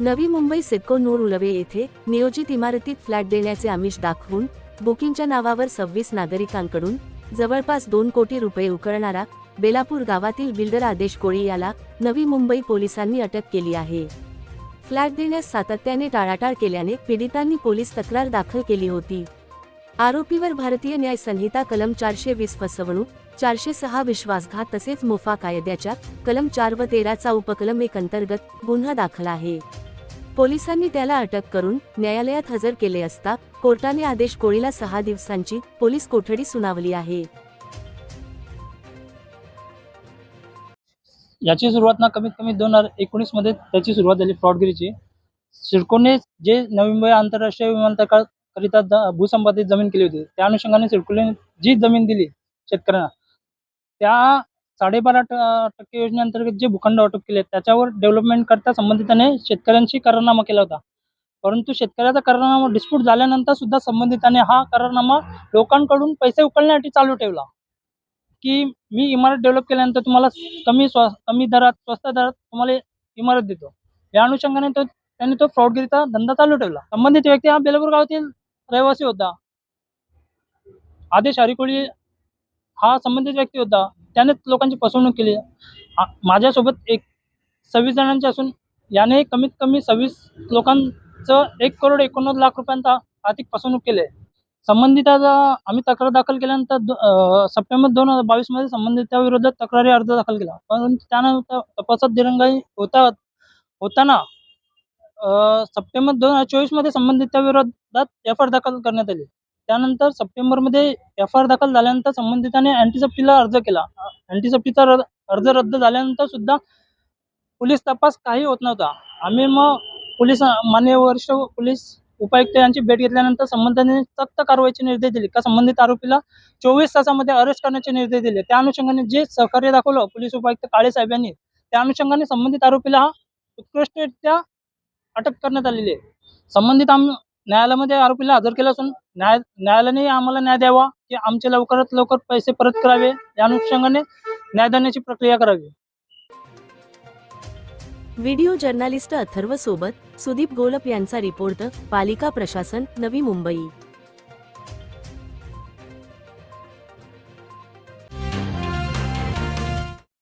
नवी मुंबई सिडको नूर उलवे येथे नियोजित इमारतीत फ्लॅट देण्याचे आमिष दाखवून बुकिंगच्या नावावर सव्वीस नागरिकांकडून जवळपास दोन कोटी रुपये उकळणारा बेलापूर गावातील बिल्डर आदेश कोळी याला नवी मुंबई पोलिसांनी अटक केली आहे. फ्लॅट देण्यास सातत्याने टाळाटाळ केल्याने पीडितांनी पोलीस तक्रार दाखल केली होती. आरोपीवर भारतीय न्याय संहिता कलम चारशे वीस फसवणूक चारशे सहा विश्वासघात तसेच मोफा कायद्याच्या कलम चार व तेराचा उपकलम एक अंतर्गत गुन्हा दाखल आहे. पोलिसांनी त्याला अटक करून न्यायालयात हजर केले असता कोर्टाने आदेश कोळीला सहा दिवसांची पोलीस कोठडी सुनावली आहे. याची सुरुवात ना कमीत कमी दोन हजार एकोणीसमध्ये त्याची सुरुवात झाली फ्रॉडगिरीची. सिडकोने जे नवी मुंबई आंतरराष्ट्रीय विमानतळाकरिता भूसंपादित जमीन केली होती त्या अनुषंगाने सिडकोने जी जमीन दिली शेतकऱ्यांना त्या साडेबारा टक्के योजनेअंतर्गत जे भूखंड वाटप केले त्याच्यावर डेव्हलपमेंट करता संबंधिताने शेतकऱ्यांशी करारनामा केला होता. परंतु शेतकऱ्याचा करारनामा डिस्प्यूट झाल्यानंतर सुद्धा संबंधिताने हा करारनामा लोकांकडून पैसे उकळण्यासाठी चालू ठेवला. की मी इमारत डेव्हलप केल्यानंतर तुम्हाला कमी स्व कमी दरात स्वस्त दरात तुम्हाला इमारत देतो. या अनुषंगाने तो त्यांनी तो फ्रॉडगिरीचा धंदा चालू ठेवला. संबंधित व्यक्ती हा बेलपूर गावातील रहिवासी होता. आदेश हरिकोळी हा संबंधित व्यक्ती होता. त्याने लोकांची फसवणूक केली. माझ्यासोबत एक सव्वीस जणांची असून याने कमीत कमी सव्वीस लोकांचं एक करोड एकोणनव्वद लाख रुपयांचा आर्थिक फसवणूक केली आहे. संबंधिताचा आम्ही तक्रार दाखल केल्यानंतर सप्टेंबर दोन हजार बावीसमध्ये संबंधिता विरोधात तक्रारी अर्ज दाखल केला. परंतु त्यानंतर तपासात दिरंगाई होता होताना सप्टेंबर दोन हजार चोवीसमध्ये संबंधिता विरोधात एफ आर दाखल करण्यात आली. त्यानंतर सप्टेंबरमध्ये एफ आर दाखल झाल्यानंतर संबंधिताने अँटीसेप्टीला अर्ज केला. अँटीसेप्टीचा र- अर्ज रद्द झाल्यानंतर सुद्धा पोलीस तपास काही होत नव्हता. आम्ही मग पोलीस मान्य वरिष्ठ पोलीस उपायुक्त यांची भेट घेतल्यानंतर संबंधितांनी सक्त कारवाईचे निर्देश दिले. का संबंधित आरोपीला चोवीस तासामध्ये अरेस्ट करण्याचे निर्देश दिले. त्या अनुषंगाने जे सहकार्य दाखवलं पोलीस उपायुक्त काळे साहेब यांनी त्या अनुषंगाने संबंधित आरोपीला हा उत्कृष्टरित्या अटक करण्यात आलेली आहे. संबंधित आम न्यायालयामध्ये आरोपीला हजर केला असून न्याय न्यायालयाने आम्हाला न्याय द्यावा की आमचे लवकरात लवकर पैसे परत करावे या अनुषंगाने न्याय देण्याची प्रक्रिया करावी. व्हिडिओ जर्नालिस्ट अथर्व सोबत सुदीप गोलप यांचा रिपोर्ट पालिका प्रशासन नवी मुंबई.